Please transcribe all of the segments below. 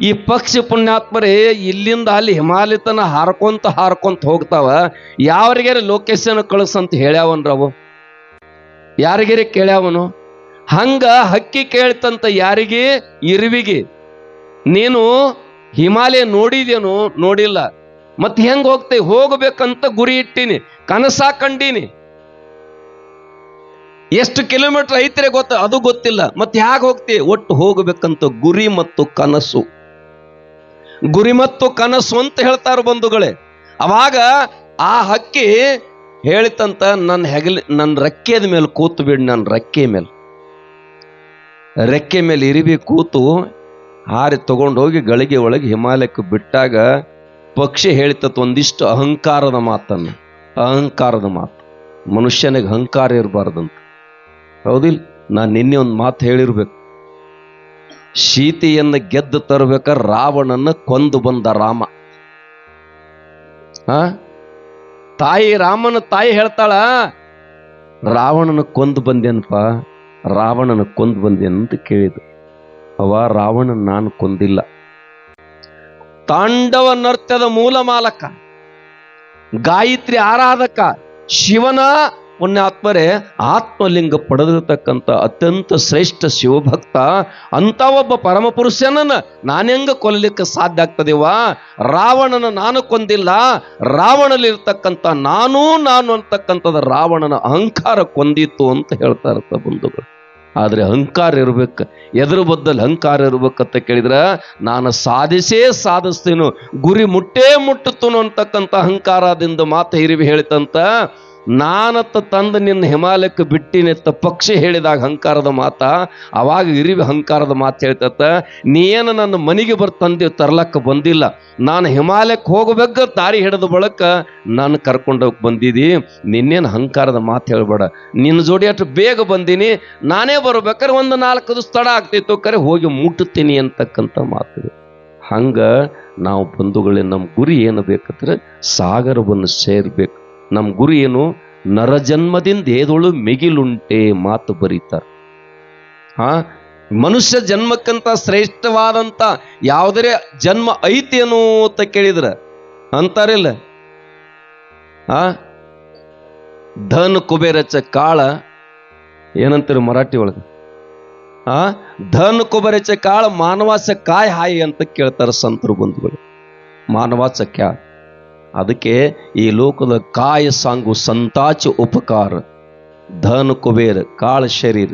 ಈ ಪಕ್ಷಿ ಪುಣ್ಯಾತ್ಮರೇ, ಇಲ್ಲಿಂದ ಅಲ್ಲಿ ಹಿಮಾಲಯ ತನ ಹಾರ್ಕೊಂತ ಹಾರ್ಕೊಂತ ಹೋಗ್ತಾವ. ಯಾರಿಗಾರ ಲೊಕೇಶನ್ ಕಳಿಸಂತ ಹೇಳ್ಯಾವನ್ರವು? ಯಾರಿಗಾರಿ ಕೇಳ್ಯಾವನು? ಹಂಗ ಹಕ್ಕಿ ಕೇಳ್ತಂತ ಯಾರಿಗೆ? ಇರುವಿಗೆ. ನೀನು ಹಿಮಾಲಯ ನೋಡಿದೇನು? ನೋಡಿಲ್ಲ. ಮತ್ತೆ ಹೆಂಗ್ ಹೋಗ್ತೇ? ಹೋಗ್ಬೇಕಂತ ಗುರಿ ಇಟ್ಟೀನಿ. ಕನಸಾ ಕಂಡೀನಿ. ಎಷ್ಟು ಕಿಲೋಮೀಟರ್ ಐತ್ರೆ ಗೊತ್ತ? ಅದು ಗೊತ್ತಿಲ್ಲ. ಮತ್ತೆ ಹೇಗೆ ಹೋಗ್ತಿ? ಒಟ್ಟು ಹೋಗ್ಬೇಕಂತ ಗುರಿ ಮತ್ತು ಕನಸು. ಗುರಿ ಮತ್ತು ಕನಸು ಅಂತ ಹೇಳ್ತಾರ ಬಂಧುಗಳೇ. ಅವಾಗ ಆ ಹಕ್ಕಿ ಹೇಳಿತಂತ ನನ್ನ ಹೆಗಲಿ ನನ್ನ ರೆಕ್ಕೆದ ಮೇಲೆ ಕೂತು ಬಿಡಿ ನನ್ನ ರೆಕ್ಕೆ ಮೇಲೆ. ರೆಕ್ಕೆ ಮೇಲೆ ಇರಿಬಿ ಕೂತು ಹಾರಿ ತಗೊಂಡೋಗಿ ಗಳಿಗೆ ಒಳಗೆ ಹಿಮಾಲಯಕ್ಕೆ ಬಿಟ್ಟಾಗ ಪಕ್ಷಿ ಹೇಳಿತತ್ ಒಂದಿಷ್ಟು ಅಹಂಕಾರದ ಮಾತನ್ನು. ಅಹಂಕಾರದ ಮಾತು. ಮನುಷ್ಯನಿಗೆ ಅಹಂಕಾರ ಇರಬಾರ್ದಂತ. ಹೌದಿಲ್ಲ? ನಾನು ನಿನ್ನೆ ಒಂದು ಮಾತು ಹೇಳಿರ್ಬೇಕು. ಸೀತೆಯನ್ನ ಗೆದ್ದು ತರಬೇಕ ರಾವಣನ ಕೊಂದು ಬಂದ ರಾಮ. ಆ? ತಾಯಿ ರಾಮನ ತಾಯಿ ಹೇಳ್ತಾಳ, ರಾವಣನ ಕೊಂದು ಬಂದೇನಪ್ಪ, ರಾವಣನ ಕೊಂದು ಬಂದೆ ಅಂತ ಕೇಳಿದ ಅವ ರಾವಣನ ನಾನು ಕೊಂದಿಲ್ಲ. ತಾಂಡವ ನೃತ್ಯದ ಮೂಲ ಮಾಲಕ, ಗಾಯತ್ರಿ ಆರಾಧಕ, ಶಿವನ ಪುಣ್ಯಾತ್ಮರೇ ಆತ್ಮಲಿಂಗ ಪಡೆದಿರತಕ್ಕಂಥ ಅತ್ಯಂತ ಶ್ರೇಷ್ಠ ಶಿವಭಕ್ತ ಅಂತ ಒಬ್ಬ ಪರಮ ನಾನು ನಾನೆಂಗ ಕೊಲ್ಲಲಿಕ್ಕೆ ಸಾಧ್ಯ ಆಗ್ತದೆವಾ ರಾವಣನ ನಾನು ಕೊಂದಿಲ್ಲ. ರಾವಣಲ್ಲಿರ್ತಕ್ಕಂಥ ನಾನೂ ನಾನು ಅಂತಕ್ಕಂಥದ್ದು ರಾವಣನ ಅಹಂಕಾರ ಕೊಂದಿತ್ತು ಅಂತ ಹೇಳ್ತಾ ಇರ್ತ ಬಂಧುಗಳು. ಆದ್ರೆ ಅಹಂಕಾರ ಇರ್ಬೇಕು, ಎದುರು ಬದ್ದಲ್ಲಿ ಅಹಂಕಾರ ಇರ್ಬೇಕಂತ ಕೇಳಿದ್ರ, ನಾನು ಸಾಧಿಸೇ ಸಾಧಿಸ್ತೀನು, ಗುರಿ ಮುಟ್ಟೇ ಮುಟ್ಟುತ್ತನು ಅಂತಕ್ಕಂಥ ಅಹಂಕಾರದಿಂದ ಮಾತು ಹಿರಿವಿ ಹೇಳಿತಂತ ನಾನತ್ತ ತಂದು ನಿನ್ನ ಹಿಮಾಲಯಕ್ಕೆ ಬಿಟ್ಟಿನೆತ್ತ ಪಕ್ಷಿ ಹೇಳಿದಾಗ ಅಹಂಕಾರದ ಮಾತ, ಅವಾಗ ಇರಿವಿ ಅಹಂಕಾರದ ಮಾತು ಹೇಳ್ತತ್ತ ನೀನು ನನ್ನ ಮನೆಗೆ ಬರ್ ತಂದೆ ತರ್ಲಕ್ಕ ಬಂದಿಲ್ಲ. ನಾನು ಹಿಮಾಲಯಕ್ಕೆ ಹೋಗಬೇಕ, ದಾರಿ ಹಿಡಿದ ಬಳಕ ನಾನು ಕರ್ಕೊಂಡೋಗಿ ಬಂದಿದ್ದಿ ನಿನ್ನೇನು ಅಹಂಕಾರದ ಮಾತು ಹೇಳ್ಬೇಡ. ನಿನ್ನ ಜೋಡಿ ಅಷ್ಟು ಬೇಗ ಬಂದೀನಿ. ನಾನೇ ಬರ್ಬೇಕಾದ್ರೆ ಒಂದು ನಾಲ್ಕು ತಡ ಆಗ್ತಿತ್ತು ಕರೆ, ಹೋಗಿ ಮುಟ್ಟುತ್ತೀನಿ ಅಂತಕ್ಕಂಥ ಮಾತು. ಹಂಗ ನಾವು ಬಂಧುಗಳೇ ನಮ್ಮ ಗುರಿ ಏನು ಬೇಕಂದ್ರೆ ಸಾಗರವನ್ನು ಸೇರ್ಬೇಕು. ನಮ್ಮ ಗುರು ಏನು ನರಜನ್ಮದಿಂದ ಏದೊಳು ಮಿಗಿಲುಂಟೆ ಮಾತು ಬರೀತಾರೆ. ಹಾ, ಮನುಷ್ಯ ಜನ್ಮಕ್ಕಂತ ಶ್ರೇಷ್ಠವಾದಂತ ಯಾವುದೇ ಜನ್ಮ ಐತೇನೋ ಅಂತ ಕೇಳಿದ್ರ. ಅಂತಾರಿಲ್ಲ. ಆ ಧನ್ ಕುಬೇರಚ ಕಾಳ, ಏನಂತೀರಿ ಮರಾಠಿ ಒಳಗೆ? ಆ ಧನ್ ಕುಬೇರಚ ಕಾಳ ಮಾನವಾಸ ಕಾಯ್ ಹಾಯಿ ಅಂತ ಕೇಳ್ತಾರ ಸಂತರು ಬಂಧುಗಳು. ಮಾನವಾಸ ಕ್ಯಾ? ಅದಕ್ಕೆ ಈ ಲೋಕದ ಕಾಯ ಸಾಂಗು ಸಂತಾಚ ಉಪಕಾರ, ಧನ ಕುಬೇರ್, ಕಾಳ ಶರೀರ,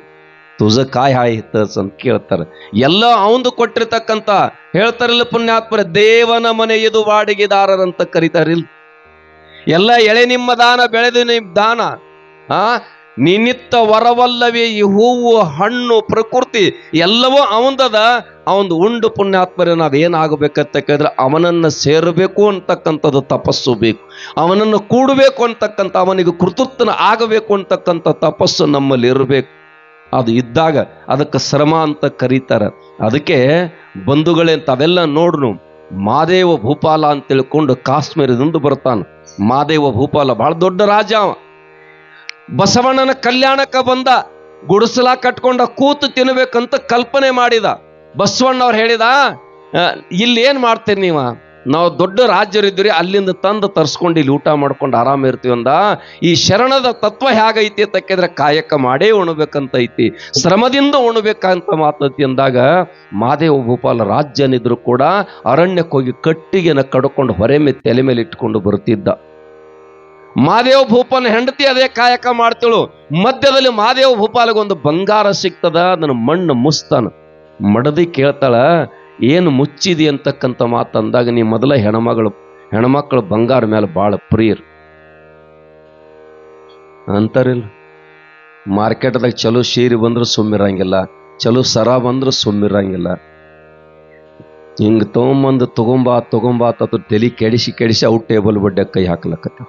ತುಜ ಕಾಯ್ ಹಾಯ್ ಹಿತಸ್ ಅಂತ ಕೇಳ್ತಾರೆ. ಎಲ್ಲ ಅವಂದು ಕೊಟ್ಟಿರ್ತಕ್ಕಂತ ಹೇಳ್ತಾರಿಲ್ಲ ಪುಣ್ಯಾತ್ಮರ, ದೇವನ ಮನೆ ಇದು ಬಾಡಿಗೆದಾರರಂತ ಕರೀತಾರಿಲ್ಲ. ಎಲ್ಲ ಎಳೆ ನಿಮ್ಮ ದಾನ, ಬೆಳೆದು ನಿಮ್ಮ ದಾನ, ಆ? ನಿನ್ನಿತ್ತ ವರವಲ್ಲವೇ ಈ ಹೂವು, ಹಣ್ಣು, ಪ್ರಕೃತಿ ಎಲ್ಲವೂ ಅವಂದದ. ಅವಂದು ಉಂಡು ಪುಣ್ಯಾತ್ಮರೇನ ಅದೇನಾಗಬೇಕಂತಕ್ಕಂದ್ರೆ ಕೇಳಿದ್ರೆ ಅವನನ್ನ ಸೇರಬೇಕು ಅಂತಕ್ಕಂಥದ್ದು ತಪಸ್ಸು ಬೇಕು. ಅವನನ್ನು ಕೂಡಬೇಕು ಅಂತಕ್ಕಂಥ ಅವನಿಗೆ ಕೃತಜ್ಞನ ಆಗಬೇಕು ಅಂತಕ್ಕಂಥ ತಪಸ್ಸು ನಮ್ಮಲ್ಲಿ ಇರಬೇಕು. ಅದು ಇದ್ದಾಗ ಅದಕ್ಕೆ ಶ್ರಮ ಅಂತ ಕರೀತಾರೆ. ಅದಕ್ಕೆ ಬಂಧುಗಳೇ ಅವೆಲ್ಲ ನೋಡ್ರು ಮಾದೇವ ಭೂಪಾಲ ಅಂತ ತಿಳ್ಕೊಂಡು ಕಾಶ್ಮೀರದಿಂದ ಬರ್ತಾನೆ. ಮಾದೇವ ಭೂಪಾಲ ಬಹಳ ದೊಡ್ಡ ರಾಜ ಅವ. ಬಸವಣ್ಣನ ಕಲ್ಯಾಣಕ್ಕ ಬಂದ ಗುಡಿಸಲ ಕಟ್ಕೊಂಡ ಕೂತು ತಿನ್ನಬೇಕಂತ ಕಲ್ಪನೆ ಮಾಡಿದ. ಬಸವಣ್ಣ ಅವ್ರು ಹೇಳಿದ "ಆ, ಇಲ್ಲಿ ಏನ್ ಮಾಡ್ತೀರಿ ನೀವ? ನಾವು ದೊಡ್ಡ ರಾಜ್ಯರಿದ್ದೀರಿ ಅಲ್ಲಿಂದ ತಂದು ತರ್ಸ್ಕೊಂಡು ಇಲ್ಲಿ ಊಟ ಮಾಡ್ಕೊಂಡು ಆರಾಮ ಇರ್ತೀವಿ ಅಂದ. ಈ ಶರಣದ ತತ್ವ ಹೇಗೈತಿ ಅಂತ ಕೇಳಿದ್ರೆ ಕಾಯಕ ಮಾಡೇ ಉಣ್ಬೇಕಂತ ಐತಿ. ಶ್ರಮದಿಂದ ಉಣ್ಬೇಕಂತ ಮಾತೈತಿ ಅಂದಾಗ ಮಾದೇವ ಭೂಪಾಲ ರಾಜ್ಯನಿದ್ರು ಕೂಡ ಅರಣ್ಯಕ್ಕೆ ಹೋಗಿ ಕಟ್ಟಿಗೆನ ಕಡ್ಕೊಂಡು ಹೊರೆ ಮೇಲೆ ತಲೆ ಮೇಲೆ ಇಟ್ಕೊಂಡು ಬರ್ತಿದ್ದ. ಮಾದೇವ ಭೂಪನ್ ಹೆಂಡತಿ ಅದೇ ಕಾಯಕ ಮಾಡ್ತೇಳು. ಮಧ್ಯದಲ್ಲಿ ಮಹಾದೇವ ಭೂಪಾಲಿಗೆ ಒಂದು ಬಂಗಾರ ಸಿಗ್ತದ, ಅದನ್ನು ಮಣ್ಣು ಮುಸ್ತಾನ. ಮಡದಿ ಕೇಳ್ತಾಳ, ಏನು ಮುಚ್ಚಿದಿ? ಅಂತಕ್ಕಂಥ ಅಂದಾಗ, ನೀ ಮೊದಲ ಹೆಣಮಗಳು, ಹೆಣ್ಮಕ್ಳು ಬಂಗಾರ ಮೇಲೆ ಭಾಳ ಪ್ರಿಯರು. ಅಂತಾರಿಲ್ಲ. ಮಾರ್ಕೆಟ್ದಾಗ ಚಲೋ ಸೀರೆ ಬಂದ್ರೆ ಸುಮ್ಮಿರಂಗಿಲ್ಲ, ಚಲೋ ಸರ ಬಂದ್ರೆ ಸುಮ್ಮಿರಂಗಿಲ್ಲ. ಹಿಂಗೆ ತೊಗೊಂಬಂದು ತೊಗೊಂಬಾ ತೊಗೊಂಬಾ ತೆಲಿ ತಲೆ ಕೆಡಿಸಿ ಕೆಡಿಸಿ ಅವು ಟೇಬಲ್ ಬಡ್ಡೆ ಕೈ ಹಾಕ್ಲಕತ್ತ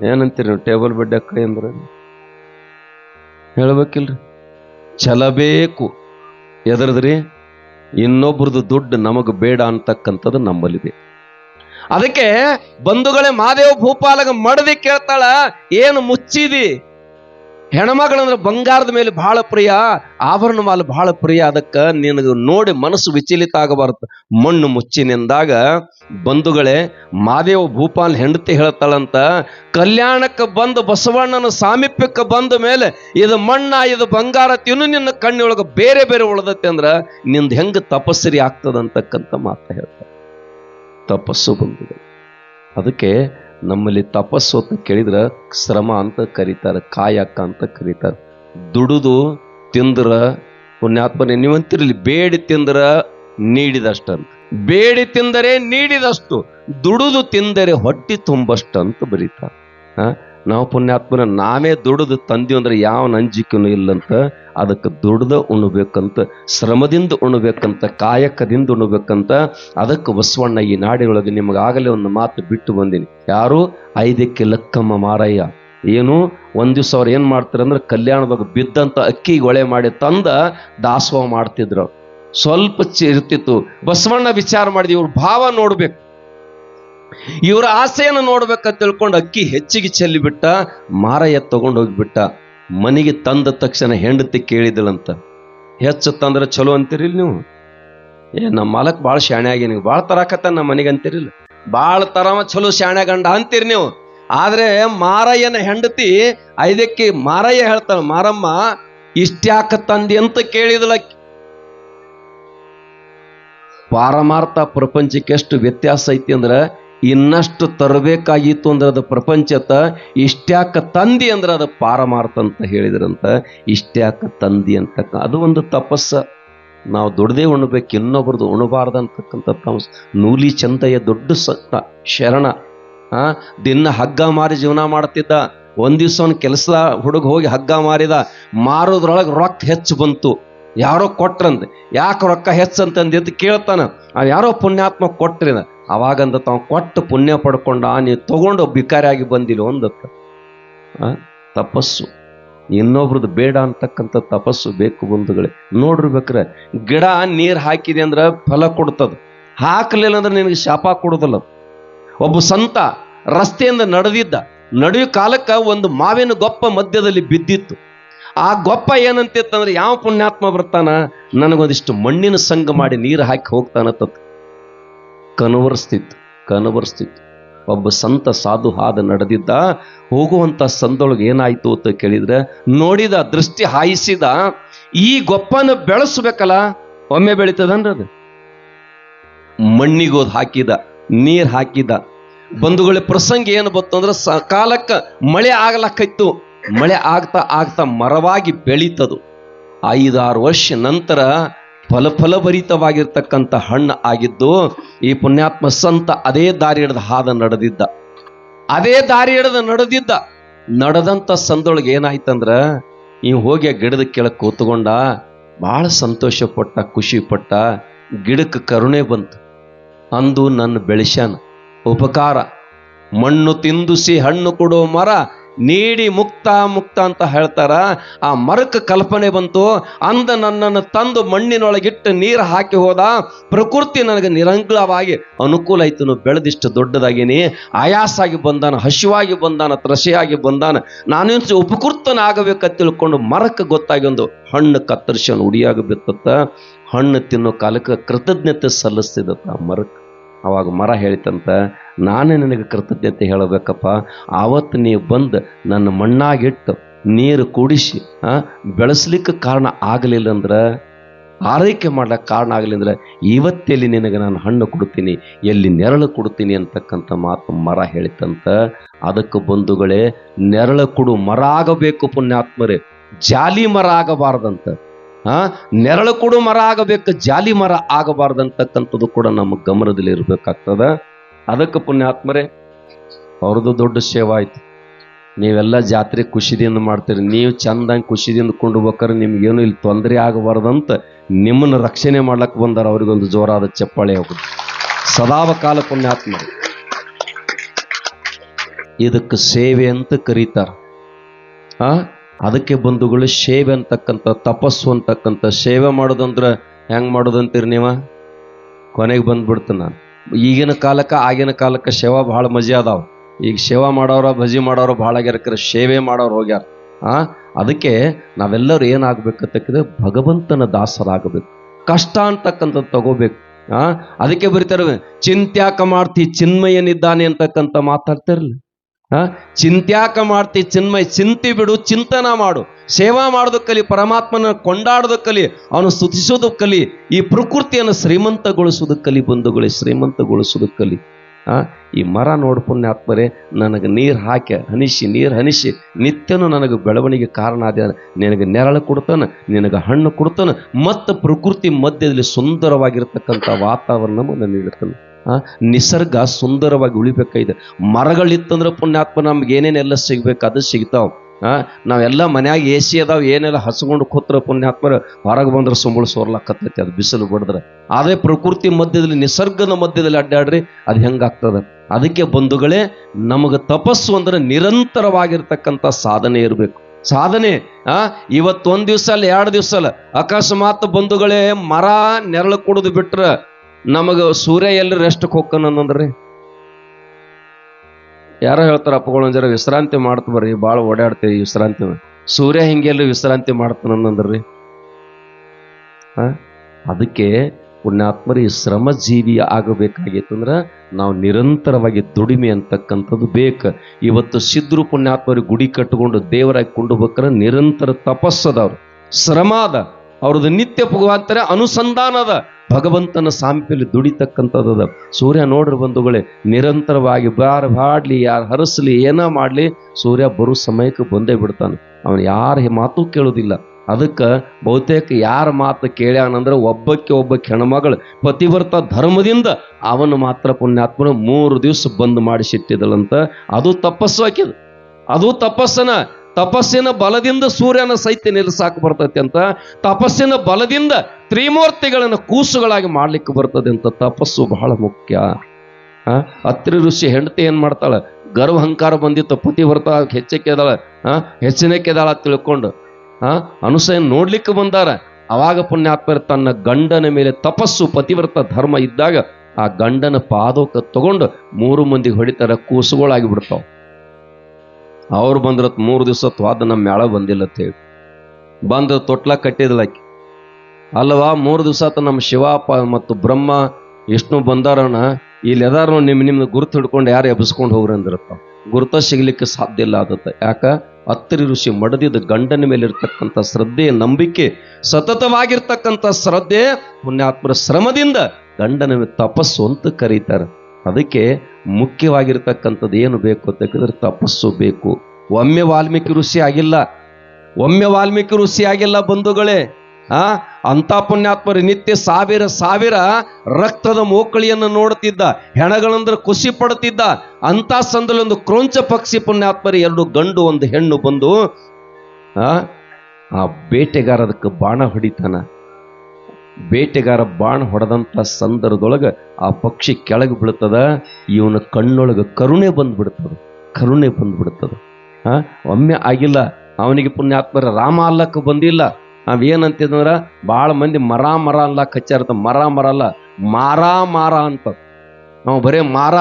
ಏನಂತೀರಿ ನೀವು? ಟೇಬಲ್ ಬೆಡ್ ಅಕ್ಕ ಅಂದ್ರೆ? ಹೇಳ್ಬೇಕಿಲ್ರಿ. ಚಲಬೇಕು ಎದರದ್ರಿ, ಇನ್ನೊಬ್ರದ್ದು ದುಡ್ಡು ನಮಗೆ ಬೇಡ ಅಂತಕ್ಕಂಥದ್ದು ನಮ್ಮಲ್ಲಿದೆ. ಅದಕ್ಕೆ ಬಂಧುಗಳೇ ಮಾದೇವ ಭೂಪಾಲಗ ಮಡದಿ ಕೇಳ್ತಾಳ, ಏನು ಮುಚ್ಚಿದಿ? ಹೆಣ್ಮಗಳಂದ್ರೆ ಬಂಗಾರದ ಮೇಲೆ ಬಹಳ ಪ್ರಿಯ ಆಭರಣ ಮಾಲ ಬಹಳ ಪ್ರಿಯ. ಅದಕ್ಕ ನಿನಗೆ ನೋಡಿ ಮನಸ್ಸು ವಿಚಲಿತ ಆಗಬಾರದು. ಮಣ್ಣು ಮುಚ್ಚಿನಿಂದಾಗ ಬಂಧುಗಳೇ, ಮಾದೇವ ಭೂಪಾಲ್ ಹೆಂಡತಿ ಹೇಳ್ತಾಳಂತ, ಕಲ್ಯಾಣಕ್ಕೆ ಬಂದು ಬಸವಣ್ಣನ ಸಾಮೀಪ್ಯಕ್ಕೆ ಬಂದ ಮೇಲೆ ಇದು ಮಣ್ಣ, ಇದು ಬಂಗಾರ ತಿನ್ನು ನಿನ್ನ ಕಣ್ಣಿನೊಳಗೆ ಬೇರೆ ಬೇರೆ ಉಳ್ದತ್ತೆ ಅಂದ್ರ ನಿಂದ ಹೆಂಗ ತಪಸ್ಸರಿ ಆಗ್ತದಂತಕ್ಕಂಥ ಮಾತ ಹೇಳ್ತಾರೆ ತಪಸ್ಸು ಬಂಧುಗಳು. ಅದಕ್ಕೆ ನಮ್ಮಲ್ಲಿ ತಪಸ್ಸು ಅಂತ ಕೇಳಿದ್ರ ಶ್ರಮ ಅಂತ ಕರೀತಾರೆ, ಕಾಯಕ ಅಂತ ಕರೀತಾರೆ. ದುಡುದು ತಿಂದ್ರ ಪುಣ್ಯಾತ್ಮನೆ ನೀವಂತಿರಲಿ ಬೇಡಿ ತಿಂದ್ರ ನೀಡಿದಷ್ಟಂತ. ಬೇಡಿ ತಿಂದರೆ ನೀಡಿದಷ್ಟು, ದುಡುದು ತಿಂದರೆ ಹೊಟ್ಟಿ ತುಂಬಷ್ಟು ಅಂತ ಬರೀತಾರೆ? ನಾವು ಪುಣ್ಯಾತ್ಮನ ನಾವೇ ದುಡಿದು ತಂದೀವಿ ಅಂದ್ರೆ ಯಾವ ನಂಜಿಕೆನೂ ಇಲ್ಲಂತ, ಅದಕ್ಕೆ ದುಡ್ದು ಉಣ್ಬೇಕಂತ, ಶ್ರಮದಿಂದ ಉಣ್ಬೇಕಂತ, ಕಾಯಕದಿಂದ ಉಣ್ಬೇಕಂತ, ಅದಕ್ಕೆ ಬಸವಣ್ಣ ಈ ನಾಡಿನೊಳಗೆ ನಿಮಗಾಗಲೇ ಒಂದು ಮಾತು ಬಿಟ್ಟು ಬಂದೀನಿ. ಯಾರು? ಐದಕ್ಕೆ ಲಕ್ಕಮ್ಮ ಮಾರಯ್ಯ. ಏನು? ಒಂದು ದಿವ್ಸ ಅವ್ರು ಏನು ಅಂದ್ರೆ ಕಲ್ಯಾಣದಾಗ ಬಿದ್ದಂತ ಅಕ್ಕಿ ಒಳೆ ಮಾಡಿ ತಂದ ದಾಸೋಹ ಮಾಡ್ತಿದ್ರು. ಸ್ವಲ್ಪ ಇರ್ತಿತ್ತು. ಬಸವಣ್ಣ ವಿಚಾರ ಮಾಡಿದ ಇವ್ರ ಭಾವ ನೋಡ್ಬೇಕು. ಇವರ ಆಸೆಯನ್ನು ನೋಡ್ಬೇಕಂತ ತಿಳ್ಕೊಂಡು ಅಕ್ಕಿ ಹೆಚ್ಚಿಗೆ ಚೆಲ್ಲಿಬಿಟ್ಟ, ಮಾರಯ್ಯ ತಗೊಂಡು ಹೋಗ್ಬಿಟ್ಟ ಮನೆಗೆ ತಂದ ತಕ್ಷಣ ಹೆಂಡತಿ ಕೇಳಿದಳಂತ. ಹೆಚ್ಚು ತಂದ್ರೆ ಚಲೋ ಅಂತೀರಿಲ್ಲ ನೀವು? ಏ, ನಮ್ಮ ಮಾಲಕ್ ಭಾಳ ಶಾಣೆ ಆಗಿ ನೀವು ಭಾಳ ತರಾಕತ್ತ ನಮ್ಮ ಮನೆಗೆ ಅಂತೀರಿಲ್ಲ ಭಾಳ ತರವ ಚಲೋ ಶಾಣೆ ಗಂಡ ಅಂತೀರಿ ನೀವು. ಆದ್ರೆ ಮಾರಯ್ಯನ ಹೆಂಡತಿ ಐದಕ್ಕೆ ಮಾರಯ್ಯ ಹೇಳ್ತಾಳ, ಮಾರಮ್ಮ ಇಷ್ಟ್ಯಾಕ ತಂದಿ ಅಂತ ಕೇಳಿದಳ ಪಾರಮಾರ್ಥ ಪ್ರಪಂಚಕ್ಕೆ ಎಷ್ಟು ವ್ಯತ್ಯಾಸ ಐತಿ ಅಂದ್ರ ಇನ್ನಷ್ಟು ತರಬೇಕಾಗಿತ್ತು ಅಂದ್ರೆ ಅದು ಪ್ರಪಂಚತ ಇಷ್ಟ್ಯಾಕ ತಂದಿ ಅಂದ್ರೆ ಅದು ಪಾರಮಾರ್ಥ ಅಂತ ಹೇಳಿದ್ರಂತ. ಇಷ್ಟ್ಯಾಕ ತಂದಿ ಅಂತ ಅದು ಒಂದು ತಪಸ್ಸ. ನಾವು ದುಡ್ದೇ ಉಣ್ಬೇಕು ಇನ್ನೊಬ್ರದ್ದು ಉಣಬಾರ್ದು ಅಂತಕ್ಕಂಥ ತಮಸ್ ನೂಲಿ ಚಂದಯ್ಯ ದೊಡ್ಡ ಸತ್ತ, ಶರಣ. ಆ, ದಿನ ಹಗ್ಗ ಮಾರಿ ಜೀವನ ಮಾಡ್ತಿದ್ದ. ಒಂದ್ ದಿವ್ಸ ಅವ್ನ ಕೆಲಸ ಹುಡುಗ ಹೋಗಿ ಹಗ್ಗ ಮಾರಿದ. ಮಾರೋದ್ರೊಳಗೆ ರೊಕ್ಕ ಹೆಚ್ಚು ಬಂತು. ಯಾರೋ ಕೊಟ್ರಂತೆ. ಯಾಕೆ ರೊಕ್ಕ ಹೆಚ್ಚಂತಂದಿದ್ದು ಕೇಳ್ತಾನ. ಅವ್ ಯಾರೋ ಪುಣ್ಯಾತ್ಮ ಕೊಟ್ರಿನ. ಅವಾಗಂದ ತಾವು ಕೊಟ್ಟು ಪುಣ್ಯ ಪಡ್ಕೊಂಡ, ನೀವು ತಗೊಂಡು ಬಿಕಾರಿಯಾಗಿ ಬಂದಿಲ್ಲ ಒಂದತ್ತ ತಪಸ್ಸು. ಇನ್ನೊಬ್ರದ್ದು ಬೇಡ ಅಂತಕ್ಕಂಥ ತಪಸ್ಸು ಬೇಕು ಬಂಧುಗಳೇ. ನೋಡಿರ್ಬೇಕ್ರೆ ಗಿಡ ನೀರು ಹಾಕಿದೆ ಅಂದ್ರೆ ಫಲ ಕೊಡ್ತದ. ಹಾಕಲಿಲ್ಲ ಅಂದ್ರೆ ನಿನಗೆ ಶಾಪ ಕೊಡೋದಲ್ಲ. ಒಬ್ಬ ಸಂತ ರಸ್ತೆಯಿಂದ ನಡೆದಿದ್ದ. ನಡೆಯೋ ಕಾಲಕ್ಕೆ ಒಂದು ಮಾವಿನ ಗೊಪ್ಪ ಮಧ್ಯದಲ್ಲಿ ಬಿದ್ದಿತ್ತು. ಆ ಗೊಪ್ಪ ಏನಂತಿತ್ತಂದ್ರೆ, ಯಾವ ಪುಣ್ಯಾತ್ಮ ಬರ್ತಾನ? ನನಗೊಂದಿಷ್ಟು ಮಣ್ಣಿನ ಸಂಘ ಮಾಡಿ ನೀರು ಹಾಕಿ ಹೋಗ್ತಾನ ತತ್ ಕನವರ್ಸ್ತಿತ್ತು ಕನವರ್ಸ್ತಿತ್ತು ಒಬ್ಬ ಸಂತ ಸಾಧು ಹಾದ ನಡೆದಿದ್ದ, ಹೋಗುವಂತ ಸಂದೊಳಗೆ ಏನಾಯ್ತು ಅಂತ ಕೇಳಿದ್ರೆ, ನೋಡಿದ, ದೃಷ್ಟಿ ಹಾಯಿಸಿದ, ಈ ಗೊಪ್ಪನ ಬೆಳೆಸ್ಬೇಕಲ್ಲ, ಒಮ್ಮೆ ಬೆಳೀತದನ್ರಿ ಅದು? ಮಣ್ಣಿಗೋದು ಹಾಕಿದ, ನೀರು ಹಾಕಿದ. ಬಂಧುಗಳ, ಪ್ರಸಂಗ ಏನು ಬಂತು ಅಂದ್ರೆ, ಸಕಾಲಕ್ಕ ಮಳೆ ಆಗ್ಲಕ್ಕಿತ್ತು ಮಳೆ ಆಗ್ತಾ ಆಗ್ತಾ ಮರವಾಗಿ ಬೆಳೀತದು. ಐದಾರು ವರ್ಷ ನಂತರ ಫಲಫಲಭರಿತವಾಗಿರ್ತಕ್ಕಂಥ ಹಣ್ಣು ಆಗಿದ್ದು ಈ ಪುಣ್ಯಾತ್ಮ ಸಂತ ಅದೇ ದಾರಿ ಹಿಡಿದ ಹಾದ ನಡೆದಿದ್ದ. ಅದೇ ದಾರಿ ಹಿಡಿದ ನಡೆದಿದ್ದ. ನಡೆದಂತ ಸಂದೊಳಗೆ ಏನಾಯ್ತಂದ್ರ ನೀವು ಹೋಗಿ ಆ ಗಿಡದ ಕೆಳಗೆ ಕೂತ್ಕೊಂಡ ಬಹಳ ಸಂತೋಷ ಪಟ್ಟ ಖುಷಿ ಪಟ್ಟ ಗಿಡಕ್ಕೆ ಕರುಣೆ ಬಂತು. ಅಂದು ನನ್ನ ಬೆಳೆಸ್ಯಾನ. ಉಪಕಾರ. ಮಣ್ಣು ತಿಂದುಸಿ ಹಣ್ಣು ಕೊಡೋ ಮರ ನೀಡಿ ಮುಕ್ತ ಮುಕ್ತ ಅಂತ ಹೇಳ್ತಾರ. ಆ ಮರಕ್ಕೆ ಕಲ್ಪನೆ ಬಂತು. ಅಂದ ನನ್ನನ್ನು ತಂದು ಮಣ್ಣಿನೊಳಗಿಟ್ಟು ನೀರು ಹಾಕಿ ಹೋದ. ಪ್ರಕೃತಿ ನನಗೆ ನಿರಂಕುಲವಾಗಿ ಅನುಕೂಲ ಆಯ್ತು. ಬೆಳೆದಿಷ್ಟು ದೊಡ್ಡದಾಗಿನಿ. ಆಯಾಸಾಗಿ ಬಂದಾನ, ಹಸಿವಾಗಿ ಬಂದಾನ, ತ್ರಸೆಯಾಗಿ ಬಂದಾನ. ನಾನು ಉಪಕೃತನಾಗಬೇಕಂತ ತಿಳ್ಕೊಂಡು ಮರಕ್ಕೆ ಗೊತ್ತಾಗಿ ಒಂದು ಹಣ್ಣು ಕತ್ತರಿಸಿ ಉಡಿಯಾಗ ಬಿತ್ತತ್ತ ಹಣ್ಣು ತಿನ್ನೋ ಕಾಲಕ್ಕೆ ಕೃತಜ್ಞತೆ ಸಲ್ಲಿಸ್ತಿದತ್ತ ಆ ಮರಕ್ಕೆ. ಅವಾಗ ಮರ ಹೇಳಿತಂತ, ನಾನೇ ನಿನಗೆ ಕೃತಜ್ಞತೆ ಹೇಳಬೇಕಪ್ಪ. ಆವತ್ತು ನೀವು ಬಂದು ನನ್ನ ಮಣ್ಣಾಗಿಟ್ಟು ನೀರು ಕುಡಿಸಿ ಬೆಳೆಸ್ಲಿಕ್ಕೆ ಕಾರಣ ಆಗಲಿಲ್ಲ ಅಂದ್ರೆ, ಆರೈಕೆ ಮಾಡ್ಲಿಕ್ಕೆ ಕಾರಣ ಆಗಲಿಲ್ಲ ಅಂದ್ರೆ, ಇವತ್ತೆಲ್ಲಿ ನಿನಗೆ ನಾನು ಹಣ್ಣು ಕೊಡ್ತೀನಿ, ಎಲ್ಲಿ ನೆರಳು ಕೊಡ್ತೀನಿ ಅಂತಕ್ಕಂಥ ಮಾತು ಮರ ಹೇಳಿತಂತ. ಅದಕ್ಕೆ ಬಂಧುಗಳೇ, ನೆರಳು ಕೊಡು, ಮರ ಆಗಬೇಕು ಪುಣ್ಯಾತ್ಮರೇ. ಜಾಲಿ ಮರ ಆಗಬಾರ್ದಂತ. ಆ? ನೆರಳು ಕೊಡು ಮರ ಆಗಬೇಕು, ಜಾಲಿ ಮರ ಆಗಬಾರ್ದಂತಕ್ಕಂಥದ್ದು ಕೂಡ ನಮ್ಮ ಗಮನದಲ್ಲಿ ಇರಬೇಕಾಗ್ತದ. ಅದಕ್ಕೆ ಪುಣ್ಯಾತ್ಮರೇ, ಅವ್ರದ್ದು ದೊಡ್ಡ ಸೇವಾ ಆಯ್ತು. ನೀವೆಲ್ಲ ಜಾತ್ರೆ ಖುಷಿದಿಂದ ಮಾಡ್ತೀರಿ. ನೀವು ಚಂದಂಗೆ ಖುಷಿದಿಂದ ಕೊಂಡು ಬೇಕಾದ್ರೆ ನಿಮ್ಗೇನು ಇಲ್ಲಿ ತೊಂದರೆ ಆಗಬಾರ್ದಂತ ನಿಮ್ಮನ್ನು ರಕ್ಷಣೆ ಮಾಡ್ಲಕ್ಕೆ ಬಂದಾರ ಅವ್ರಿಗೊಂದು ಜೋರಾದ ಚಪ್ಪಾಳೆ ಹೋಗುದು. ಸದಾವ ಕಾಲ ಪುಣ್ಯಾತ್ಮರು. ಇದಕ್ಕೆ ಸೇವೆ ಅಂತ ಕರೀತಾರ. ಆ? ಅದಕ್ಕೆ ಬಂಧುಗಳು ಸೇವೆ ಅಂತಕ್ಕಂಥ, ತಪಸ್ಸು ಅಂತಕ್ಕಂಥ ಸೇವೆ ಮಾಡೋದಂದ್ರೆ ಹೆಂಗ್ ಮಾಡೋದಂತೀರಿ ನೀವ? ಕೊನೆಗೆ ಬಂದ್ಬಿಡ್ತು ನಾನು. ಈಗಿನ ಕಾಲಕ್ಕೆ ಆಗಿನ ಕಾಲಕ್ಕೆ ಸೇವಾ ಭಾಳ ಮಜಾ ಅದಾವ. ಈಗ ಸೇವೆ ಮಾಡೋರ, ಭಜಿ ಮಾಡೋರು ಭಾಳ ಆಗ್ಯಾರ ಸೇವೆ ಮಾಡೋರು ಹೋಗ್ಯಾರ. ಆ, ಅದಕ್ಕೆ ನಾವೆಲ್ಲರೂ ಏನಾಗ್ಬೇಕಂತಕ್ಕಿದ್ರೆ ಭಗವಂತನ ದಾಸರಾಗಬೇಕು. ಕಷ್ಟ ಅಂತಕ್ಕಂಥದ್ದು ತಗೋಬೇಕು. ಆ, ಅದಕ್ಕೆ ಬರೀತಾರೆ ಚಿಂತ್ಯಾಕ ಮಾಡ್ತಿ ಚಿನ್ಮಯನಿದ್ದಾನೆ ಅಂತಕ್ಕಂಥ ಮಾತಾಡ್ತಿರಲ್ಲ. ಆ ಚಿಂತ್ಯಾಕ ಮಾಡ್ತಿ ಚಿನ್ಮಯ, ಚಿಂತಿ ಬಿಡು, ಚಿಂತನ ಮಾಡು. ಸೇವಾ ಮಾಡೋದು ಕಲಿ, ಪರಮಾತ್ಮನ ಕೊಂಡಾಡೋದು ಕಲಿ, ಅವನು ಸ್ತುತಿಸೋದು ಕಲಿ, ಈ ಪ್ರಕೃತಿಯನ್ನು ಶ್ರೀಮಂತಗೊಳಿಸೋದು ಕಲಿ ಬಂಧುಗಳೇ ಶ್ರೀಮಂತಗೊಳಿಸೋದು ಕಲಿ. ಆ ಈ ಮರ ನೋಡ್ ಪುಣ್ಯಾತ್ಮರೇ, ನನಗೆ ನೀರು ಹಾಕಿ ಹನಿಸಿ, ನೀರು ಹನಿಸಿ, ನಿತ್ಯನೂ ನನಗೆ ಬೆಳವಣಿಗೆ ಕಾರಣ ಆದ ನಿನಗೆ ನೆರಳು ಕೊಡ್ತಾನೆ, ನಿನಗೆ ಹಣ್ಣು ಕೊಡ್ತಾನೆ, ಮತ್ತು ಪ್ರಕೃತಿ ಮಧ್ಯದಲ್ಲಿ ಸುಂದರವಾಗಿರ್ತಕ್ಕಂಥ ವಾತಾವರಣವನ್ನು ನೀಡುತ್ತಾನೆ ನಿಸರ್ಗ ಸುಂದರವಾಗಿ ಉಳಿಬೇಕಾಗಿದೆ. ಮರಗಳಿತ್ತಂದ್ರೆ ಪುಣ್ಯಾತ್ಮ ನಮ್ಗೆ ಏನೇನೆಲ್ಲ ಸಿಗ್ಬೇಕು, ಅದು ಸಿಗ್ತಾವ. ಆ, ನಾವೆಲ್ಲ ಮನ್ಯಾಗ ಎ ಸಿ ಅದಾವ, ಏನೆಲ್ಲ ಹಸ್ಕೊಂಡು ಕೂತ್ರ ಪುಣ್ಯಾತ್ಮರ ಹೊರಗೆ ಬಂದ್ರೆ ಸುಂಬಳ ಸೋರ್ಲಾಕತ್ತೈತಿ, ಅದು ಬಿಸಿಲು ಬಡಿದ್ರೆ. ಆದರೆ ಪ್ರಕೃತಿ ಮಧ್ಯದಲ್ಲಿ, ನಿಸರ್ಗದ ಮಧ್ಯದಲ್ಲಿ ಅಡ್ಡಾಡ್ರಿ, ಅದು ಹೆಂಗಾಗ್ತದ? ಅದಕ್ಕೆ ಬಂಧುಗಳೇ, ನಮಗೆ ತಪಸ್ಸು ಅಂದ್ರೆ ನಿರಂತರವಾಗಿರ್ತಕ್ಕಂಥ ಸಾಧನೆ ಇರಬೇಕು. ಸಾಧನೆ, ಆ, ಇವತ್ತೊಂದ್ ದಿವ್ಸ ಅಲ್ಲ, ಎರಡು ದಿವ್ಸ ಅಲ್ಲ. ಅಕಸ್ಮಾತ್ ಬಂಧುಗಳೇ, ಮರ ನೆರಳು ಕೊಡೋದು ಬಿಟ್ರ ನಮಗ ಸೂರ್ಯ ಎಲ್ಲಿ ರೆಸ್ಟ್ಗೆ ಹೋಗ್ಕನಂದ್ರಿ ಯಾರೋ ಹೇಳ್ತಾರ, ಅಪ್ಪಗಳು ಜರ ವಿಶ್ರಾಂತಿ ಮಾಡ್ತ ಬರ್ರಿ ಭಾಳ ಓಡಾಡ್ತೀವಿ ವಿಶ್ರಾಂತಿ ಸೂರ್ಯ ಸೂರ್ಯ ಹಿಂಗೆಲ್ಲ ವಿಶ್ರಾಂತಿ ಮಾಡ್ತಾನಂದ್ರಿ ಅದಕ್ಕೆ ಪುಣ್ಯಾತ್ಮರಿ ಈ ಶ್ರಮಜೀವಿ ಆಗಬೇಕಾಗಿತ್ತಂದ್ರೆ ನಾವು ನಿರಂತರವಾಗಿ ದುಡಿಮೆ ಅಂತಕ್ಕಂಥದ್ದು ಬೇಕು. ಇವತ್ತು ಸಿದ್ಧರು ಪುಣ್ಯಾತ್ಮರಿ ಗುಡಿ ಕಟ್ಟಿಕೊಂಡು ದೇವರಾಗಿ ಕೊಂಡ್ಬೇಕಾರೆ ನಿರಂತರ ತಪಸ್ಸದವ್ರು ಶ್ರಮ ಅದ. ಅವ್ರದ್ದು ನಿತ್ಯ ಭಗವಂತರ ಅನುಸಂಧಾನ ಭಗವಂತನ ಸಾಂಪಿಯಲ್ಲಿ ದುಡಿತಕ್ಕಂಥದ್ದು. ಸೂರ್ಯ ನೋಡ್ರಿ ಬಂಧುಗಳೇ, ನಿರಂತರವಾಗಿ ಬಾರ ಬಾಡ್ಲಿ, ಯಾರು ಹರಸಲಿ, ಏನೋ ಮಾಡಲಿ, ಸೂರ್ಯ ಬರೋ ಸಮಯಕ್ಕೆ ಬಂದೇ ಬಿಡ್ತಾನೆ. ಅವನು ಯಾರ ಮಾತು ಕೇಳೋದಿಲ್ಲ. ಅದಕ್ಕೆ ಬಹುತೇಕ ಯಾರ ಮಾತು ಕೇಳ್ಯಾನಂದ್ರೆ ಒಬ್ಬಕ್ಕೆ ಒಬ್ಬಕ್ಕೆ ಹೆಣ್ಮಗಳು ಪತಿವ್ರತ ಧರ್ಮದಿಂದ ಅವನು ಮಾತ್ರ ಪುಣ್ಯಾತ್ಮನು ಮೂರು ದಿವಸ ಬಂದ್ ಮಾಡಿಸಿಟ್ಟಿದಳಂತ ಅದು ತಪಸ್ಸು ಹಾಕಿದ ಅದು ತಪಸ್ಸನ ತಪಸ್ಸಿನ ಬಲದಿಂದ ಸೂರ್ಯನ ಸೈತ್ಯ ನಿಲ್ಲಿಸಾಕ ಬರ್ತೈತಿ ಅಂತ, ತಪಸ್ಸಿನ ಬಲದಿಂದ ತ್ರಿಮೂರ್ತಿಗಳನ್ನು ಕೂಸುಗಳಾಗಿ ಮಾಡ್ಲಿಕ್ಕೆ ಬರ್ತದೆ ಅಂತ ತಪಸ್ಸು ಬಹಳ ಮುಖ್ಯ. ಅತ್ರಿ ಋಷಿ ಹೆಂಡತಿ ಏನು ಮಾಡ್ತಾಳೆ ಗರ್ವ ಅಹಂಕಾರ ಬಂದಿತ್ತು, ಪತಿ ಹೆಚ್ಚಕ್ಕೆ ಹೆಚ್ಚಕ್ಕೆದಾಳ ಆ, ಹೆಚ್ಚಿನ ಅದಾಳ ತಿಳ್ಕೊಂಡು, ಆ ಅನುಸಯ ನೋಡ್ಲಿಕ್ಕೆ ಬಂದಾರ. ಅವಾಗ ಪುಣ್ಯಾತ್ಮರ ತನ್ನ ಗಂಡನ ಮೇಲೆ ತಪಸ್ಸು ಪತಿವ್ರತ ಧರ್ಮ ಇದ್ದಾಗ ಆ ಗಂಡನ ಪಾದೋಕ ತಗೊಂಡು ಮೂರು ಮಂದಿ ಹೊಡಿತಾರ, ಕೂಸುಗಳಾಗಿ ಬಿಡ್ತಾವ. ಅವ್ರು ಬಂದ್ರ ಮೂರು ದಿವಸ ತ್ವಾದ ನಮ್ಮ ಅಂತ ಹೇಳಿ. ಬಂದ ತೊಟ್ಲ ಕಟ್ಟಿದ್ಲಾಕಿ ಅಲ್ವಾ ಮೂರು ದಿವಸ ಆತ ನಮ್ಮ ಶಿವಪ್ಪ ಮತ್ತು ಬ್ರಹ್ಮ ವಿಷ್ಣು ಬಂದಾರಣ ಇಲ್ಲಿ ಎದಾರು ನಿಮ್ಮ ನಿಮ್ಮ ಗುರುತು ಹಿಡ್ಕೊಂಡು ಯಾರು ಎಬ್ಬಿಸ್ಕೊಂಡು ಹೋಗ್ರಿ ಅಂದಿರತ್ತ ಗುರುತ ಸಿಗ್ಲಿಕ್ಕೆ ಸಾಧ್ಯ ಇಲ್ಲ ಆದತ್ತ. ಯಾಕ? ಅತ್ತರಿ ಋಷಿ ಮಡದಿದ ಗಂಡನ ಮೇಲೆ ಇರ್ತಕ್ಕಂಥ ಶ್ರದ್ಧೆ, ನಂಬಿಕೆ, ಸತತವಾಗಿರ್ತಕ್ಕಂಥ ಶ್ರದ್ಧೆ, ಪುಣ್ಯಾತ್ಮರ ಶ್ರಮದಿಂದ ಗಂಡನ ತಪಸ್ಸು ಅಂತ ಕರೀತಾರೆ. ಅದಕ್ಕೆ ಮುಖ್ಯವಾಗಿರ್ತಕ್ಕಂಥದ್ದು ಏನು ಬೇಕು ಅಂತ ಕೇಳಿದ್ರೆ ತಪಸ್ಸು ಬೇಕು. ಒಮ್ಮೆ ವಾಲ್ಮೀಕಿ ಋಷಿ ಆಗಿಲ್ಲ. ಒಮ್ಮೆ ವಾಲ್ಮೀಕಿ ಋಷಿ ಆಗಿಲ್ಲ ಬಂಧುಗಳೇ. ಆ ಅಂತ ಪುಣ್ಯಾತ್ಮರಿ ನಿತ್ಯ ಸಾವಿರ ಸಾವಿರ ರಕ್ತದ ಮೋಕಳಿಯನ್ನು ನೋಡುತ್ತಿದ್ದ, ಹೆಣಗಳಂದ್ರೆ ಖುಷಿ ಪಡುತ್ತಿದ್ದ ಅಂತ ಸಂದಲೊಂದು ಕ್ರೋಂಚ ಪಕ್ಷಿ ಪುಣ್ಯಾತ್ಮರಿ ಎರಡು ಗಂಡು ಒಂದು ಹೆಣ್ಣು ಬಂದು, ಆ ಬೇಟೆಗಾರದಕ್ಕೆ ಬೇಟೆಗಾರ ಬಾಣ ಹೊಡಿತಾನ. ಬೇಟೆಗಾರ ಬಾಣ ಹೊಡೆದಂಥ ಸಂದರ್ಭದೊಳಗೆ ಆ ಪಕ್ಷಿ ಕೆಳಗೆ ಬೀಳ್ತದ, ಇವನ ಕಣ್ಣೊಳಗೆ ಕರುಣೆ ಬಂದ್ಬಿಡ್ತದ ಕರುಣೆ ಬಂದ್ಬಿಡ್ತದ. ಹಾಂ, ಒಮ್ಮೆ ಆಗಿಲ್ಲ, ಅವನಿಗೆ ಪುಣ್ಯಾತ್ಮರ ರಾಮ ಅಲ್ಲಕ್ಕೆ ಬಂದಿಲ್ಲ. ನಾವೇನಂತಿದ್ರ ಭಾಳ ಮಂದಿ ಮರ ಮರ ಅಲ್ಲ ಹಚ್ಚಾರತ ಮರ ಮರ ಅಲ್ಲ, ಮಾರ ಮಾರ ಅಂತ. ನಾವು ಬರೇ ಮಾರ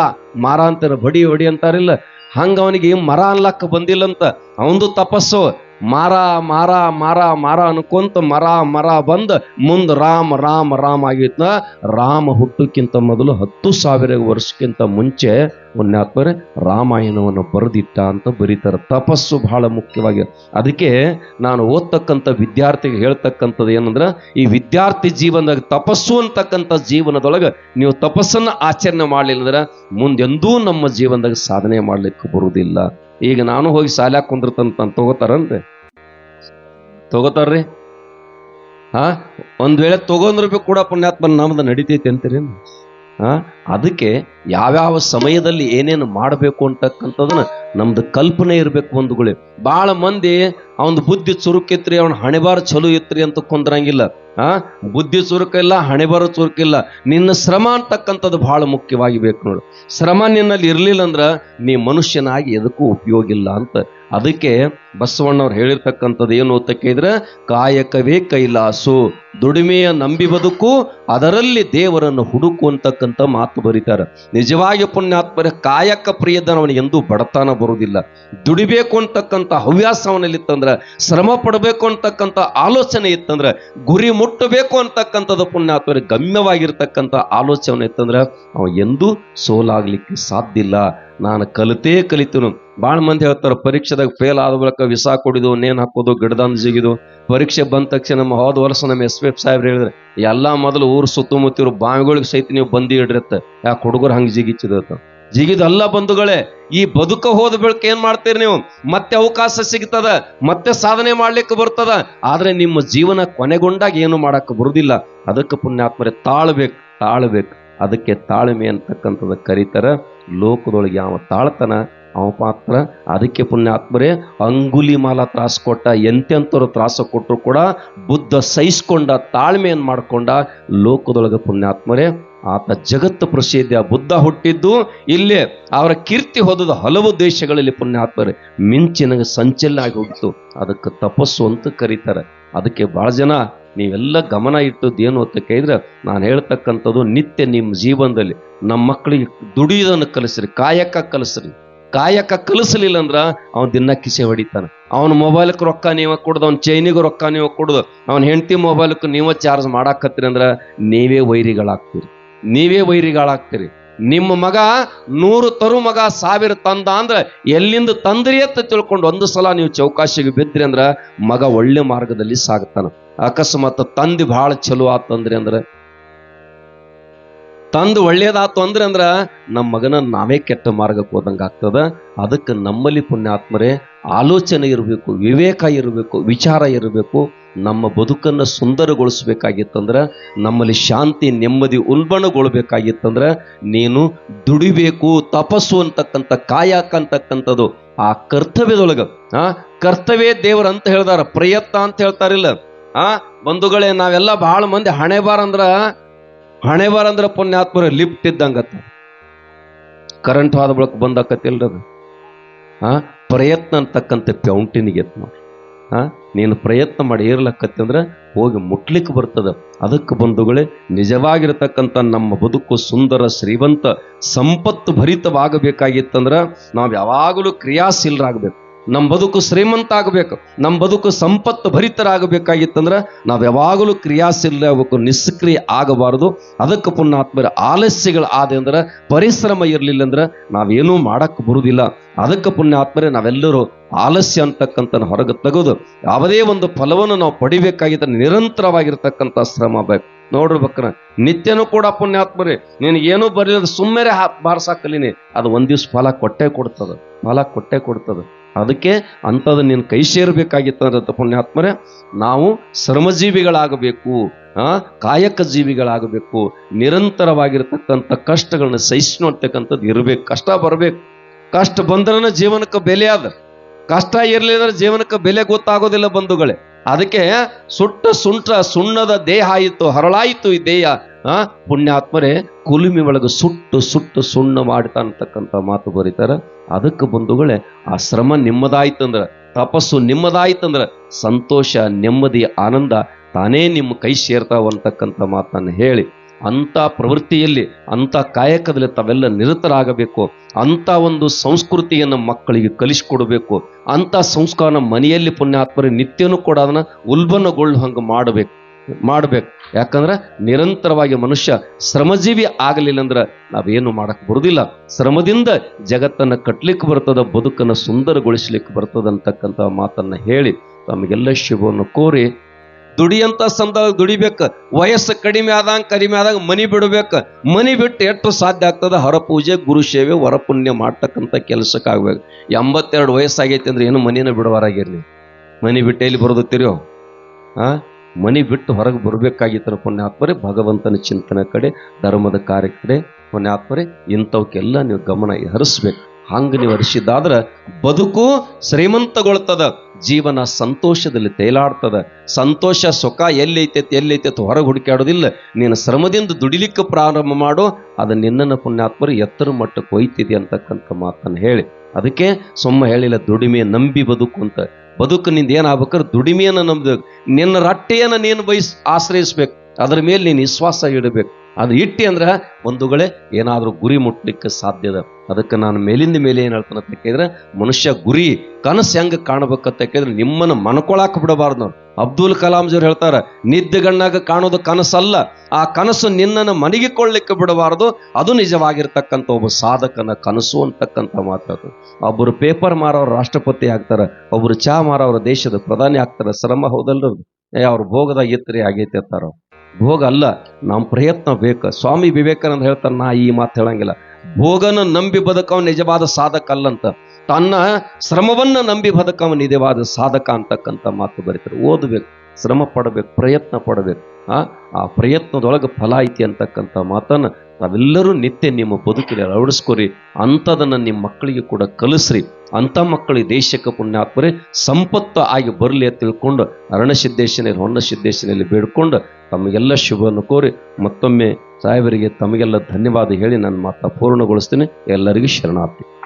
ಮಾರ ಅಂತಾರೆ, ಬಡಿ ಹೊಡಿ ಅಂತಾರಿಲ್ಲ. ಹಂಗೆ ಅವನಿಗೆ ಮರ ಅನ್ಲಕ್ಕ ಬಂದಿಲ್ಲ ಅಂತ ಅವನದು ತಪಸ್ಸು. ಮಾರ ಮಾರ ಮಾರ ಮಾರ ಅನ್ಕೊಂತ ಮರ ಮರ ಬಂದ ಮುಂದ ರಾಮ ರಾಮ ರಾಮ ಆಗಿತ್ತ ರಾಮ ಹುಟ್ಟಕ್ಕಿಂತ ಮೊದಲು ಹತ್ತು ಸಾವಿರ ವರ್ಷಕ್ಕಿಂತ ಮುಂಚೆ ಪುಣ್ಯಾತ್ಮರೇ ರಾಮಾಯಣವನ್ನು ಬರೆದಿಟ್ಟ ಅಂತ ಬರೀತಾರೆ. ತಪಸ್ಸು ಬಹಳ ಮುಖ್ಯವಾಗಿ. ಅದಕ್ಕೆ ನಾನು ಓದ್ತಕ್ಕಂಥ ವಿದ್ಯಾರ್ಥಿಗೆ ಹೇಳ್ತಕ್ಕಂಥದ್ದು ಏನಂದ್ರೆ, ಈ ವಿದ್ಯಾರ್ಥಿ ಜೀವನದಾಗ ತಪಸ್ಸು ಅಂತಕ್ಕಂಥ ಜೀವನದೊಳಗೆ ನೀವು ತಪಸ್ಸನ್ನು ಆಚರಣೆ ಮಾಡಲಿಲ್ಲ ಅಂದ್ರೆ ಮುಂದೆಂದೂ ನಮ್ಮ ಜೀವನದಾಗ ಸಾಧನೆ ಮಾಡಲಿಕ್ಕೆ ಬರುವುದಿಲ್ಲ. ಈಗ ನಾನು ಹೋಗಿ ಶಾಲ್ಯಾಗ ಕುಂದಿರ್ತಂತ ತಗೋತಾರನ್ರಿ? ತಗೋತಾರ್ರಿ? ಹಾ? ಒಂದ್ ವೇಳೆ ತಗೊಂಡ್ರು ಕೂಡ ಪುಣ್ಯಾತ್ಮ ನಾಮದ ನಡಿತೈತಿ ಅಂತೀರಿ ಹಾ? ಅದಕ್ಕೆ ಯಾವ್ಯಾವ ಸಮಯದಲ್ಲಿ ಏನೇನು ಮಾಡಬೇಕು ಅಂತಕ್ಕಂಥದನ್ನ ನಮ್ದು ಕಲ್ಪನೆ ಇರಬೇಕು ಒಂದುಗಳೇ ಬಹಳ ಮಂದಿ ಅವನ ಬುದ್ಧಿ ಚುರುಕಿತ್ರಿ, ಅವನ ಹಣೆಬಾರ ಚಲೋ ಇತ್ರಿ ಅಂತ ಕೊಂದ್ರಂಗಿಲ್ಲ ಆ, ಬುದ್ಧಿ ಚುರುಕಿಲ್ಲ, ಹಣೆಬಾರ ಚುರುಕಿಲ್ಲ. ನಿನ್ನ ಶ್ರಮ ಅಂತಕ್ಕಂಥದ್ದು ಬಹಳ ಮುಖ್ಯವಾಗಿ ಬೇಕು ನೋಡು. ಶ್ರಮ ನಿನ್ನಲ್ಲಿ ಇರ್ಲಿಲ್ಲ ಅಂದ್ರ ನೀ ಮನುಷ್ಯನಾಗಿ ಎದಕ್ಕೂ ಉಪಯೋಗ ಇಲ್ಲ ಅಂತ. ಅದಕ್ಕೆ ಬಸವಣ್ಣವ್ರು ಹೇಳಿರ್ತಕ್ಕಂಥದ್ದು ಏನು ಅಂತ ಕೇಳಿದ್ರೆ, ಕಾಯಕವೇ ಕೈಲಾಸು. ದುಡಿಮೆಯ ನಂಬಿ ಬದುಕು, ಅದರಲ್ಲಿ ದೇವರನ್ನು ಹುಡುಕು ಅಂತಕ್ಕಂಥ ಮಾತು ಬರೀತಾರೆ. ನಿಜವಾಗಿ ಪುಣ್ಯಾತ್ಮರ, ಕಾಯಕ ಪ್ರಿಯದನ ಅವನಿಗೆ ಎಂದೂ ಬಡತನ ಬರುವುದಿಲ್ಲ. ದುಡಿಬೇಕು ಅಂತಕ್ಕಂಥ ಹವ್ಯಾಸ ಅವನಲ್ಲಿತ್ತಂದ್ರ ಶ್ರಮ ಪಡಬೇಕು ಅಂತಕ್ಕಂಥ ಆಲೋಚನೆ ಇತ್ತಂದ್ರೆ ಗುರಿ ಮುಟ್ಟಬೇಕು ಅಂತಕ್ಕಂಥದ್ದು ಪುಣ್ಯಾತ್ಮರಿಗೆ ಗಮ್ಯವಾಗಿರ್ತಕ್ಕಂಥ ಆಲೋಚನೆ ಇತ್ತಂದ್ರೆ ಅವ ಎಂದೂ ಸೋಲಾಗ್ಲಿಕ್ಕೆ ಸಾಧ್ಯ ಇಲ್ಲ. ನಾನು ಕಲಿತೇ ಕಲಿತನು. ಭಾಳ ಮಂದಿ ಹೇಳ್ತಾರೆ, ಪರೀಕ್ಷೆದಾಗ ಫೇಲ್ ಆದ ಬಳಿಕ ವಿಸಾ ಕೊಡಿದು, ನೇನ್ ಹಾಕೋದು ಗಿಡದಂದು ಜಿಗಿದು, ಪರೀಕ್ಷೆ ಬಂದ ತಕ್ಷಣ ನಮ್ಮ ಹೋದ ವರ್ಷ ನಮ್ಮ ಎಸ್ ಪಿ ಎಫ್ ಸಾಹೇಬ್ರು ಹೇಳಿದ್ರೆ, ಎಲ್ಲಾ ಮೊದಲು ಊರು ಸುತ್ತಮುತ್ತಿರೋ ಬಾವಿಗಳಿಗೆ ಸಹಿತ ನೀವು ಬಂದಿ ಇಡ್ರತ್ತೆ ಯಾಕೆ ಹುಡುಗರು ಹಂಗೆ ಜಿಗಿಚಿದತ್ತ ಜಿಗಿದಲ್ಲ ಬಂಧುಗಳೇ, ಈ ಬದುಕ ಹೋದ ಬೆಳಕ ಏನ್ ಮಾಡ್ತೀರಿ ನೀವು? ಮತ್ತೆ ಅವಕಾಶ ಸಿಗ್ತದ, ಮತ್ತೆ ಸಾಧನೆ ಮಾಡ್ಲಿಕ್ಕೆ ಬರ್ತದ. ಆದ್ರೆ ನಿಮ್ಮ ಜೀವನ ಕೊನೆಗೊಂಡಾಗ ಏನು ಮಾಡಕ್ಕೆ ಬರುದಿಲ್ಲ. ಅದಕ್ಕೆ ಪುಣ್ಯಾತ್ಮರೆ ತಾಳ್ಬೇಕು ತಾಳ್ಬೇಕು. ಅದಕ್ಕೆ ತಾಳ್ಮೆ ಅಂತಕ್ಕಂಥದ್ದು ಕರೀತಾರ. ಲೋಕದೊಳಗೆ ಯಾವ ತಾಳ್ತನ, ಅವ ಮಾತ್ರ ಅದಕ್ಕೆ ಪುಣ್ಯಾತ್ಮರೇ, ಅಂಗುಲಿ ಮಾಲ ತ್ರಾಸ ಕೊಟ್ಟ, ಎಂತೆಂಥವ್ರು ತ್ರಾಸ ಕೊಟ್ಟರು ಕೂಡ ಬುದ್ಧ ಸಹಿಸ್ಕೊಂಡ ತಾಳ್ಮೆಯನ್ನು ಮಾಡಿಕೊಂಡ, ಲೋಕದೊಳಗೆ ಪುಣ್ಯಾತ್ಮರೇ ಆತ ಜಗತ್ತು ಪ್ರಸಿದ್ಧ ಬುದ್ಧ ಹುಟ್ಟಿದ್ದು ಇಲ್ಲೇ ಅವರ ಕೀರ್ತಿ ಹೊದದ ಹಲವು ದೇಶಗಳಲ್ಲಿ ಪುಣ್ಯಾತ್ಮರು. ಮಿಂಚಿನ ಸಂಚಲನಾಗಿ ಹೋಗಿತ್ತು. ಅದಕ್ಕೆ ತಪಸ್ಸು ಅಂತ ಕರೀತಾರೆ. ಅದಕ್ಕೆ ಬಹಳ ಜನ ನೀವೆಲ್ಲ ಗಮನ ಇಟ್ಟದ್ದು ಏನು ಅಂತ ಕೇಳಿದ್ರೆ ನಾನು ಹೇಳ್ತಕ್ಕಂಥದ್ದು ನಿತ್ಯ ನಿಮ್ಮ ಜೀವನದಲ್ಲಿ ನಮ್ಮ ಮಕ್ಕಳಿಗೆ ದುಡಿಯೋದನ್ನು ಕಲಿಸ್ರಿ, ಕಾಯಕ ಕಲಿಸ್ರಿ. ಕಾಯಕ ಕಲಿಸಲಿಲ್ಲ ಅಂದ್ರ ಅವನ್ ದಿನ ಕಿಸೆ ಹೊಡಿತಾನೆ. ಅವನ ಮೊಬೈಲ್ಗೆ ರೊಕ್ಕ ನೀವ ಕೊಡೋದು, ಅವ್ನ ಚೈನಿಗೆ ರೊಕ್ಕ ನೀವು ಕೊಡೋದು. ಅವನ ಹೆಂಡತಿ ಮೊಬೈಲ್ಗೆ ನೀವ ಚಾರ್ಜ್ ಮಾಡಾಕತ್ತೀರಿ ಅಂದ್ರೆ ನೀವೇ ವೈರಿಗಳಾಗ್ತೀರಿ. ನೀವೇ ವೈರಿಗಳಾಗ್ತೀರಿ. ನಿಮ್ಮ ಮಗ ನೂರು ತರು ಮಗ ಸಾವಿರ ತಂದ ಅಂದ್ರೆ ಎಲ್ಲಿಂದ ತಂದ್ರಿ ಅಂತ ತಿಳ್ಕೊಂಡು ಒಂದು ಸಲ ನೀವು ಚೌಕಾಶಿಗೆ ಬಿದ್ರಿ ಅಂದ್ರ ಮಗ ಒಳ್ಳೆ ಮಾರ್ಗದಲ್ಲಿ ಸಾಗ್ತಾನ ಅಕಸ್ಮಾತ್ ತಂದಿ ಬಹಳ ಚಲೋ ಆತಂದ್ರಿ ಅಂದ್ರ ತಂದು ಒಳ್ಳೇದಾತು ಅಂದ್ರೆ ಅಂದ್ರ ನಮ್ಮ ಮಗನ ನಾವೇ ಕೆಟ್ಟ ಮಾರ್ಗಕ್ಕೆ ಹೋದಂಗ ಆಗ್ತದ. ಅದಕ್ಕೆ ನಮ್ಮಲ್ಲಿ ಪುಣ್ಯಾತ್ಮರೇ ಆಲೋಚನೆ ಇರಬೇಕು, ವಿವೇಕ ಇರಬೇಕು, ವಿಚಾರ ಇರಬೇಕು. ನಮ್ಮ ಬದುಕನ್ನು ಸುಂದರಗೊಳಿಸಬೇಕಾಗಿತ್ತಂದ್ರೆ, ನಮ್ಮಲ್ಲಿ ಶಾಂತಿ, ನೆಮ್ಮದಿ, ಉಲ್ಬಣಗೊಳ್ಬೇಕಾಗಿತ್ತಂದ್ರೆ, ನೀನು ದುಡಿಬೇಕು, ತಪಸ್ಸು ಅಂತಕ್ಕಂಥ, ಕಾಯಕ ಅಂತಕ್ಕಂಥದ್ದು ಆ ಕರ್ತವ್ಯದೊಳಗೆ. ಆ ಕರ್ತವ್ಯ ದೇವರ ಅಂತ ಹೇಳ್ದಾರ, ಪ್ರಯತ್ನ ಅಂತ ಹೇಳ್ತಾರಿಲ್ಲ. ಆ ಬಂಧುಗಳೇ, ನಾವೆಲ್ಲ ಬಹಳ ಮಂದಿ ಹಣೆ ಬಾರ ಅಂದ್ರ, ಹಣೆ ಬಾರ ಅಂದ್ರ ಪುಣ್ಯಾತ್ಮರ ಲಿಫ್ಟ್ ಇದ್ದಂಗತ್ತ. ಕರೆಂಟ್ ಹೋದ ಬಳಕ ಬಂದಾಕತ್ತಿಲ್ರಿ ಅದು. ಆ ಪ್ರಯತ್ನ ಅಂತಕ್ಕಂಥ ಪೌಂಟಿನಿಗೆ ನೋಡಿ ನೀನು ಪ್ರಯತ್ನ ಮಾಡಿ ಏರ್ಲಕ್ಕತ್ತಂದ್ರೆ ಹೋಗಿ ಮುಟ್ಲಿಕ್ಕೆ ಬರ್ತದೆ. ಅದಕ್ಕೆ ಬಂಧುಗಳೇ, ನಿಜವಾಗಿರತಕ್ಕಂಥ ನಮ್ಮ ಬದುಕು ಸುಂದರ ಶ್ರೀಮಂತ ಸಂಪತ್ತು ಭರಿತವಾಗಬೇಕಾಗಿತ್ತಂದ್ರೆ ನಾವು ಯಾವಾಗಲೂ ಕ್ರಿಯಾಶೀಲರಾಗಬೇಕು. ನಮ್ಮ ಬದುಕು ಶ್ರೀಮಂತ ಆಗಬೇಕು ನಮ್ಮ ಬದುಕು ಸಂಪತ್ತು ಭರಿತರಾಗಬೇಕಾಗಿತ್ತಂದ್ರೆ ನಾವು ಯಾವಾಗಲೂ ಕ್ರಿಯಾಶೀಲರಾಗಬೇಕು ನಿಷ್ಕ್ರಿಯ ಆಗಬಾರದು. ಅದಕ್ಕೆ ಪುಣ್ಯಾತ್ಮರ ಆಲಸ್ಯಗಳು ಆದೆ ಅಂದ್ರೆ ಪರಿಶ್ರಮ ಇರಲಿಲ್ಲ ಅಂದ್ರೆ ನಾವೇನೂ ಮಾಡಕ್ಕೆ ಬರುವುದಿಲ್ಲ ಅದಕ್ಕೆ ಪುಣ್ಯಾತ್ಮರೇ ನಾವೆಲ್ಲರೂ ಆಲಸ್ಯ ಅಂತಕ್ಕಂಥ ಹೊರಗೆ ತೆಗೆದು ಯಾವುದೇ ಒಂದು ಫಲವನ್ನು ನಾವು ಪಡಿಬೇಕಾಗಿದ್ದರೆ ನಿರಂತರವಾಗಿರ್ತಕ್ಕಂಥ ಶ್ರಮ ಬೇಕು. ನೋಡ್ರಿ ಬಕ್ರ ನಿತ್ಯನೂ ಕೂಡ ಪುಣ್ಯಾತ್ಮರೇ ಏನೂ ಬರಲಿಲ್ಲ ಸುಮ್ಮನೆ ಬಾರ್ಸಾಕಲಿನಿ ಅದು ಒಂದ್ ದಿವ್ಸ ಫಲ ಕೊಟ್ಟೆ ಕೊಡ್ತದ, ಫಲ ಕೊಟ್ಟೆ ಕೊಡ್ತದ. ಅದಕ್ಕೆ ಅಂಥದ್ದು ನೀನು ಕೈ ಸೇರಬೇಕಾಗಿತ್ತಂದ್ರೆ ಪುಣ್ಯಾತ್ಮರೇ, ನಾವು ಶ್ರಮಜೀವಿಗಳಾಗಬೇಕು ಕಾಯಕ ಜೀವಿಗಳಾಗಬೇಕು, ನಿರಂತರವಾಗಿರ್ತಕ್ಕಂಥ ಕಷ್ಟಗಳನ್ನ ಸಹಿಸ್ನೋಡ್ತಕ್ಕಂಥದ್ದು ಇರಬೇಕು, ಕಷ್ಟ ಬರಬೇಕು. ಕಷ್ಟ ಬಂದ್ರನ ಜೀವನಕ್ಕೆ ಬೆಲೆ ಅದ. ಕಷ್ಟ ಇರಲಿಲ್ಲ ಜೀವನಕ್ಕೆ ಬೆಲೆ ಗೊತ್ತಾಗೋದಿಲ್ಲ ಬಂಧುಗಳೇ. ಅದಕ್ಕೆ ಸುಟ್ಟ ಸುಂಟ ಸುಣ್ಣದ ದೇಹ ಆಯಿತು, ಹರಳಾಯಿತು ಈ ದೇಹ, ಆ, ಪುಣ್ಯಾತ್ಮರೇ, ಕುಲುಮಿ ಒಳಗೆ ಸುಟ್ಟು ಸುಟ್ಟು ಸುಣ್ಣ ಮಾಡ್ತಾ ಅಂತಕ್ಕಂಥ ಮಾತು ಬರೀತಾರ. ಅದಕ್ಕೆ ಬಂಧುಗಳೇ, ಆ ಶ್ರಮ ನಿಮ್ಮದಾಯ್ತಂದ್ರ, ತಪಸ್ಸು ನಿಮ್ಮದಾಯ್ತಂದ್ರ, ಸಂತೋಷ, ನೆಮ್ಮದಿ, ಆನಂದ ತಾನೇ ನಿಮ್ಮ ಕೈ ಸೇರ್ತಾವ ಅಂತಕ್ಕಂಥ ಮಾತನ್ನು ಹೇಳಿ, ಅಂಥ ಪ್ರವೃತ್ತಿಯಲ್ಲಿ ಅಂತ ಕಾಯಕದಲ್ಲಿ ತಾವೆಲ್ಲ ನಿರತರಾಗಬೇಕು ಅಂತ ಒಂದು ಸಂಸ್ಕೃತಿಯನ್ನು ಮಕ್ಕಳಿಗೆ ಕಲಿಸ್ಕೊಡ್ಬೇಕು ಅಂತ ಸಂಸ್ಕಾರನ ಮನೆಯಲ್ಲಿ ಪುಣ್ಯಾತ್ಮರಿ ನಿತ್ಯನೂ ಕೂಡ ಅದನ್ನ ಉಲ್ಬಣಗೊಳ್ಳುವಂಗೆ ಮಾಡಬೇಕು. ಮಾಡ್ಬೇಕು. ಯಾಕಂದ್ರೆ ನಿರಂತರವಾಗಿ ಮನುಷ್ಯ ಶ್ರಮಜೀವಿ ಆಗಲಿಲ್ಲ ಅಂದ್ರೆ ನಾವೇನು ಮಾಡಕ್ಕೆ ಬರುದಿಲ್ಲ. ಶ್ರಮದಿಂದ ಜಗತ್ತನ್ನು ಕಟ್ಟಲಿಕ್ಕೆ ಬರ್ತದ, ಬದುಕನ್ನು ಸುಂದರಗೊಳಿಸ್ಲಿಕ್ಕೆ ಬರ್ತದ ಅಂತಕ್ಕಂಥ ಮಾತನ್ನು ಹೇಳಿ ತಮಗೆಲ್ಲ ಶುಭವನ್ನು ಕೋರಿ, ದುಡಿಯಂತ ಸಂದರ್ಭ ದುಡಿಬೇಕು, ವಯಸ್ಸು ಕಡಿಮೆ ಆದಂಗೆ ಕಡಿಮೆ ಆದಾಗ ಮನಿ ಬಿಡಬೇಕು, ಮನಿ ಬಿಟ್ಟು ಎಷ್ಟು ಸಾಧ್ಯ ಆಗ್ತದ? ಹರಪೂಜೆ ಗುರು ಸೇವೆ ವರಪುಣ್ಯ ಮಾಡ್ತಕ್ಕಂಥ ಕೆಲಸಕ್ಕಾಗಬೇಕು. ಎಂಬತ್ತೆರಡು ವಯಸ್ಸಾಗೈತಿ ಅಂದ್ರೆ ಏನು ಮನಿನ ಬಿಡವಾರಾಗಿರ್ಲಿ? ಮನಿ ಬಿಟ್ಟು ಎಲ್ಲಿ ಬರೋದತ್ತೀರೋ ಆ? ಮನಿ ಬಿಟ್ಟು ಹೊರಗೆ ಬರಬೇಕಾಗಿತ್ತು ಪುಣ್ಯಾತ್ಮರೇ, ಭಗವಂತನ ಚಿಂತನೆ ಕಡೆ, ಧರ್ಮದ ಕಾರ್ಯ ಕಡೆ, ಪುಣ್ಯಾತ್ಮರೇ, ಇಂಥವಕ್ಕೆಲ್ಲ ನೀವು ಗಮನ ಹರಿಸ್ಬೇಕು. ಹಂಗೆ ನೀವು ಹರಿಸಿದಾದ್ರೆ ಬದುಕು ಶ್ರೀಮಂತಗೊಳ್ತದ, ಜೀವನ ಸಂತೋಷದಲ್ಲಿ ತೇಲಾಡ್ತದ. ಸಂತೋಷ, ಸುಖ ಎಲ್ಲೈತೈತಿ ಎಲ್ಲೈತೈತಿ ಹೊರಗೆ ಹುಡುಕಾಡೋದಿಲ್ಲ ನೀನು ಶ್ರಮದಿಂದ ದುಡಿಲಿಕ್ಕೆ ಪ್ರಾರಂಭ ಮಾಡು, ಅದು ನಿನ್ನನ್ನು ಪುಣ್ಯಾತ್ಮರು ಎತ್ತರ ಮಟ್ಟಕ್ಕೆ ಒಯ್ತಿದೆ ಅಂತಕ್ಕಂಥ ಮಾತನ್ನು ಹೇಳಿ. ಅದಕ್ಕೆ ಸುಮ್ಮ ಹೇಳಿಲ್ಲ, ದುಡಿಮೆ ನಂಬಿ ಬದುಕು ಅಂತ ಬದುಕು ನಿಂದ ಏನಾಗ್ಬೇಕಾದ್ರೆ ದುಡಿಮೆಯನ್ನು ನಂಬಬೇಕು ನಿನ್ನ ರಟ್ಟೆಯನ್ನು ನೀನು ಬಯಸ್, ಆಶ್ರಯಿಸ್ಬೇಕು. ಅದರ ಮೇಲೆ ನೀನು ವಿಶ್ವಾಸ ಇಡಬೇಕು. ಅದು ಇಟ್ಟಿ ಅಂದ್ರೆ ಬಂಧುಗಳೇ ಏನಾದರೂ ಗುರಿ ಮುಟ್ಲಿಕ್ಕೆ ಸಾಧ್ಯದ ಅದಕ್ಕೆ ನಾನು ಮೇಲಿಂದ ಮೇಲೆ ಏನು ಹೇಳ್ತಾನೆ ಕೇಳಿದ್ರೆ, ಮನುಷ್ಯ ಗುರಿ ಕನಸು ಹೆಂಗೆ ಕಾಣಬೇಕಂತ ಕೇಳಿದ್ರೆ ನಿಮ್ಮನ್ನು ಮನ್ಕೊಳಕ್ ಬಿಡಬಾರ್ದು ನಾವು ಅಬ್ದುಲ್ ಕಲಾಂ ಹೇಳ್ತಾರ ಹೇಳ್ತಾರೆ ನಿದ್ದೆಗಣ್ಣಾಗ ಕಾಣೋದು ಕನಸಲ್ಲ. ಆ ಕನಸು ನಿನ್ನನ್ನು ಮನಗಿಕೊಳ್ಳಿಕ್ಕೆ ಬಿಡಬಾರದು. ಅದು ನಿಜವಾಗಿರ್ತಕ್ಕಂಥ ಒಬ್ಬ ಸಾಧಕನ ಕನಸು ಅಂತಕ್ಕಂಥ ಮಾತಾಡು ಒಬ್ಬರು ಪೇಪರ್ ಮಾರೋರು ರಾಷ್ಟ್ರಪತಿ ಆಗ್ತಾರೆ ಒಬ್ಬರು ಚಹಾ ಮಾರೋರು ದೇಶದ ಪ್ರಧಾನಿ ಆಗ್ತಾರೆ. ಶ್ರಮ ಹೌದಲ್ರ? ಅವ್ರ ಭೋಗದಾಗ ಇತ್ತರಿ ಆಗೈತೆ ಭೋಗ ಅಲ್ಲ ನಮ್ಮ ಪ್ರಯತ್ನ ಬೇಕು. ಸ್ವಾಮಿ ವಿವೇಕಾನಂದ ಹೇಳ್ತಾನೆ, ನಾ ಈ ಮಾತು ಹೇಳಂಗಿಲ್ಲ. ಭೋಗನ ನಂಬಿ ಬದುಕವ ನಿಜವಾದ ಸಾಧಕ ಅಲ್ಲಂತ. ತನ್ನ ಶ್ರಮವನ್ನ ನಂಬಿ ಬದುಕವ ನಿಜವಾದ ಸಾಧಕ ಅಂತಕ್ಕಂಥ ಮಾತು ಬರೀತಾರೆ. ಓದಬೇಕು, ಶ್ರಮ ಪಡಬೇಕು, ಪ್ರಯತ್ನ ಪಡಬೇಕು. ಆ ಆ ಪ್ರಯತ್ನದೊಳಗೆ ಫಲ ಐತಿ ಅಂತಕ್ಕಂಥ ಮಾತನ್ನು ತಾವೆಲ್ಲರೂ ನಿತ್ಯ ನಿಮ್ಮ ಬದುಕಿನಲ್ಲಿ ಅಳವಡಿಸ್ಕೊರಿ. ಅಂಥದನ್ನು ನಿಮ್ಮ ಮಕ್ಕಳಿಗೆ ಕೂಡ ಕಲಿಸ್ರಿ. ಅಂಥ ಮಕ್ಕಳಿಗೆ ದೇಶಕ್ಕೆ ಪುಣ್ಯಾತ್ಮರೇ ಸಂಪತ್ತು ಆಗಿ ಬರಲಿ ಅಂತ ತಿಳ್ಕೊಂಡು ಅರಣ್ಯಸಿದ್ದೇಶನಲ್ಲಿ ಹೊನ್ನ ಸಿದ್ದೇಶನಲ್ಲಿ ಬೇಡ್ಕೊಂಡು ತಮಗೆಲ್ಲ ಶುಭವನ್ನು ಕೋರಿ ಮತ್ತೊಮ್ಮೆ ಸಾಹೇಬರಿಗೆ ತಮಗೆಲ್ಲ ಧನ್ಯವಾದ ಹೇಳಿ ನನ್ನ ಮಾತ ಪೂರ್ಣಗೊಳಿಸ್ತೀನಿ. ಎಲ್ಲರಿಗೂ ಶರಣಾರ್ಥಿ.